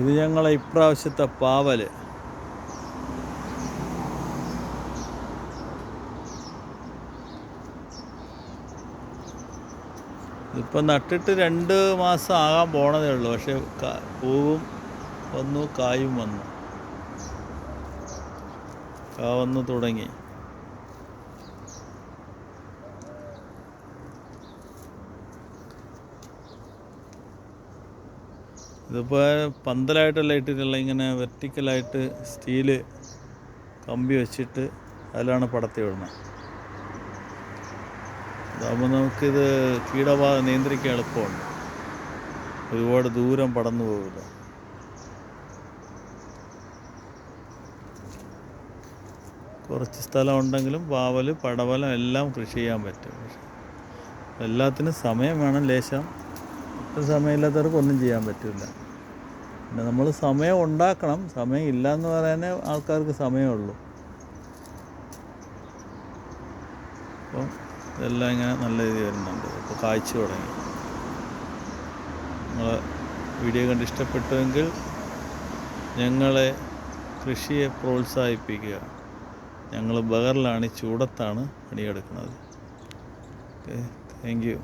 ഇത് ഞങ്ങളെ ഇപ്രാവശ്യത്തെ പാവൽ. ഇപ്പം നട്ടിട്ട് രണ്ട് മാസം ആകാൻ പോണതേ ഉള്ളൂ. പക്ഷെ പൂവും വന്നു കായും വന്നു. കാ വന്നു തുടങ്ങി. ഇതിപ്പോൾ പന്തലായിട്ടല്ല ഇട്ടിട്ടുള്ള ഇങ്ങനെ വെർട്ടിക്കലായിട്ട് സ്റ്റീൽ കമ്പി വെച്ചിട്ട് അതിലാണ് പടത്തി വിടുന്നത്. അതാകുമ്പോൾ നമുക്കിത് കീടബാധ നിയന്ത്രിക്കാൻ എളുപ്പമുണ്ട്. ഒരുപാട് ദൂരം പടന്നു പോകില്ല. കുറച്ച് സ്ഥലം ഉണ്ടെങ്കിലും പാവൽ പടവലം എല്ലാം കൃഷി ചെയ്യാൻ പറ്റും. എല്ലാത്തിനും സമയം വേണം ലേശം. സമയമില്ലാത്തവർക്ക് ഒന്നും ചെയ്യാൻ പറ്റില്ല പിന്നെ നമ്മൾ സമയം ഉണ്ടാക്കണം. സമയം ഇല്ല എന്ന് പറയാനേ ആൾക്കാർക്ക് സമയമുള്ളൂ അപ്പോൾ ഇതെല്ലാം ഇങ്ങനെ നല്ല രീതിയിൽ വരുന്നുണ്ട്. ഇപ്പോൾ കാഴ്ച തുടങ്ങി. നിങ്ങൾ വീഡിയോ കണ്ട് ഇഷ്ടപ്പെട്ടുവെങ്കിൽ ഞങ്ങളെ കൃഷിയെ പ്രോത്സാഹിപ്പിക്കുക. ഞങ്ങൾ ബഹറിലാണ് ചൂടത്താണ് പണിയെടുക്കുന്നത്. Okay thank you